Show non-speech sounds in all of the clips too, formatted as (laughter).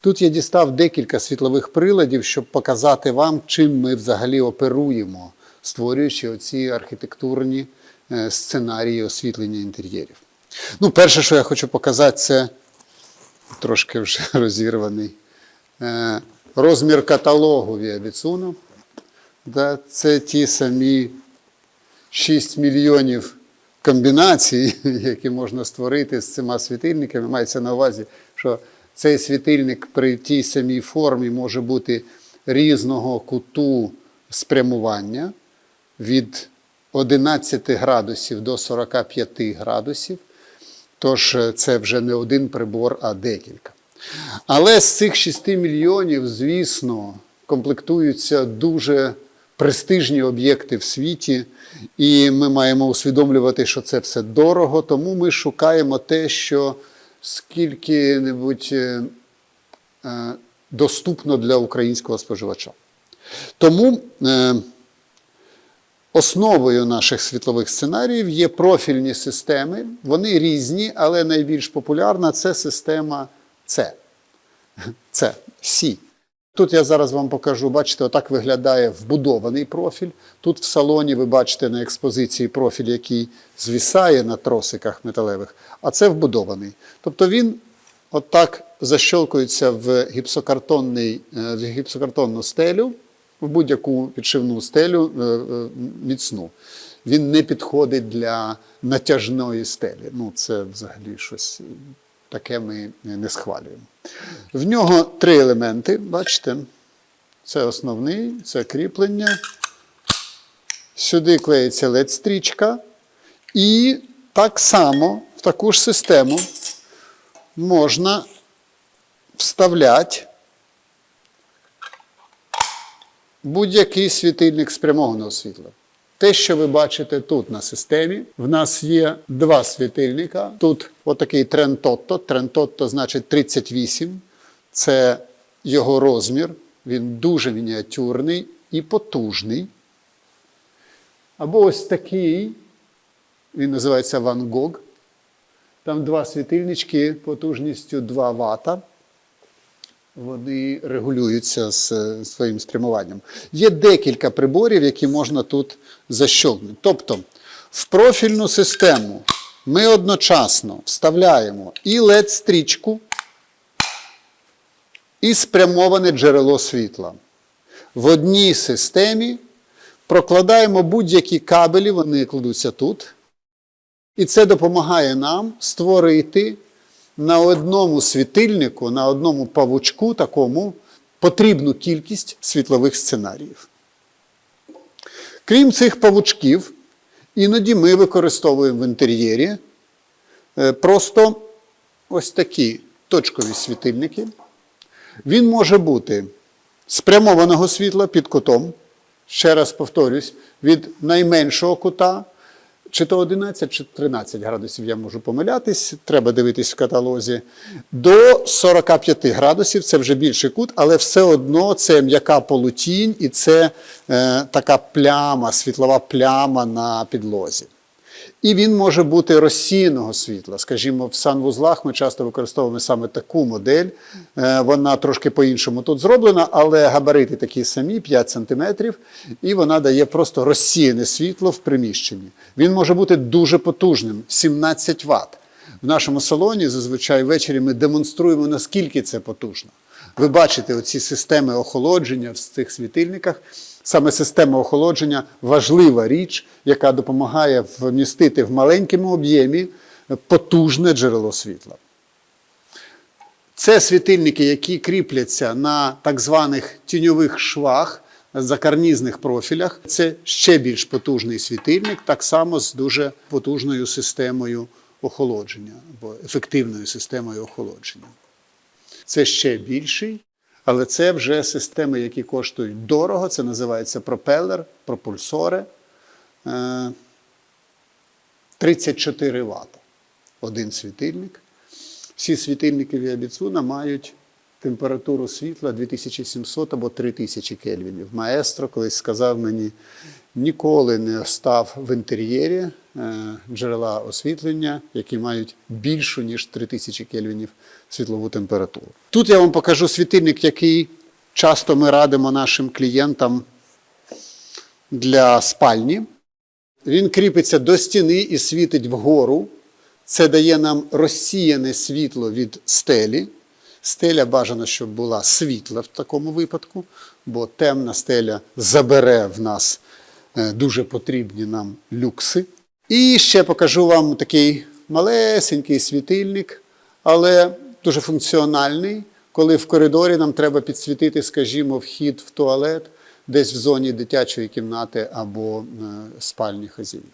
Тут я дістав декілька світлових приладів, щоб показати вам, чим ми взагалі оперуємо, створюючи оці архітектурні е, сценарії освітлення інтер'єрів. Ну, перше, що я хочу показати, це трошки вже (laughs) розірваний е, розмір каталогу Віабіцуну. Це ті самі 6 мільйонів комбінацій, (laughs) які можна створити з цими світильниками. Мається на увазі, що цей світильник при тій самій формі може бути різного куту спрямування від 11 градусів до 45 градусів. Тож е, це вже не один прибор, а декілька. Але з цих 6 мільйонів, звісно, комплектуються дуже престижні об'єкти в світі, і ми маємо усвідомлювати, що це все дорого, тому ми шукаємо те, що скільки-небудь е, е, доступно для українського споживача. Тому е, Основою наших світлових сценаріїв є профільні системи. Вони різні, але найбільш популярна це система С. С, Сі. Тут я зараз вам покажу, бачите, отак виглядає вбудований профіль. Тут в салоні ви бачите на експозиції профіль, який звісає на тросиках металевих, а це вбудований. Тобто він отак защолкується в, гіпсокартонний, е, в гіпсокартонну стелю, в будь-яку підшивну стелю е, е, міцну. Він не підходить для натяжної стелі. Ну, це взагалі щось таке ми не схвалюємо. В нього три елементи, бачите? Це основний, це кріплення. Сюди клеїться LED-стрічка. І так само в таку ж систему можна вставляти будь-який світильник спрямованого світла. Те, що ви бачите тут на системі, в нас є два світильника. Тут отакий Трентотто. Трентотто значить 38. Це його розмір. Він дуже мініатюрний і потужний. Або ось такий, він називається Ван Гог. Там два світильнички потужністю 2 Вт вони регулюються з своїм спрямуванням. Є декілька приборів, які можна тут защолкнути. Тобто, в профільну систему ми одночасно вставляємо і LED-стрічку, і спрямоване джерело світла. В одній системі прокладаємо будь-які кабелі, вони кладуться тут. І це допомагає нам створити на одному світильнику, на одному павучку такому потрібну кількість світлових сценаріїв. Крім цих павучків, іноді ми використовуємо в інтер'єрі е, просто ось такі точкові світильники. Він може бути спрямованого світла під кутом. Ще раз повторюсь, від найменшого кута чи то 11, чи 13 градусів я можу помилятись, треба дивитись в каталозі. До 45 градусів це вже більший кут, але все одно це м'яка полутінь і це е, така пляма, світлова пляма на підлозі. І він може бути розсіяного світла. Скажімо, в санвузлах ми часто використовуємо саме таку модель. Е, Вона трошки по-іншому тут зроблена, але габарити такі самі, 5 см, і вона дає просто розсіяне світло в приміщенні. Він може бути дуже потужним 17 Вт. В нашому салоні зазвичай ввечері ми демонструємо, наскільки це потужно. Ви бачите оці системи охолодження в цих світильниках. Саме система охолодження важлива річ, яка допомагає вмістити в маленькому об'ємі потужне джерело світла. Це світильники, які кріпляться на так званих тіньових швах, закарнізних профілях. Це ще більш потужний світильник, так само з дуже потужною системою охолодження або ефективною системою охолодження. Це ще більший, але це вже системи, які коштують дорого. Це називається пропелер, пропульсори. Е, 34 Вт. Один світильник. Всі світильники Віабіцуна мають температуру світла 2700 або 3000 кельвінів. Маестро колись сказав мені, ніколи не став в інтер'єрі джерела освітлення, які мають більшу, ніж 3000 кельвінів світлову температуру. Тут я вам покажу світильник, який часто ми радимо нашим клієнтам для спальні. Він кріпиться до стіни і світить вгору. Це дає нам розсіяне світло від стелі. Стеля бажано, щоб була світла в такому випадку, бо темна стеля забере в нас е, дуже потрібні нам люкси. І ще покажу вам такий малесенький світильник, але дуже функціональний, коли в коридорі нам треба підсвітити, скажімо, вхід в туалет десь в зоні дитячої кімнати або е, спальні хазяїв.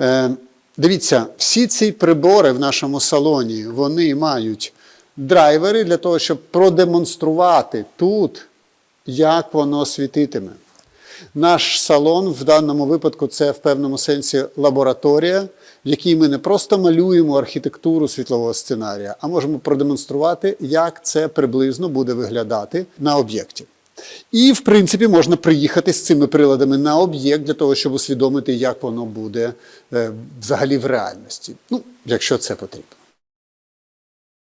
Е, Дивіться, всі ці прибори в нашому салоні вони мають драйвери для того, щоб продемонструвати тут, як воно світитиме. Наш салон в даному випадку це в певному сенсі лабораторія, в якій ми не просто малюємо архітектуру світлового сценарія, а можемо продемонструвати, як це приблизно буде виглядати на об'єкті. І, в принципі, можна приїхати з цими приладами на об'єкт для того, щоб усвідомити, як воно буде е, взагалі в реальності. Ну, якщо це потрібно.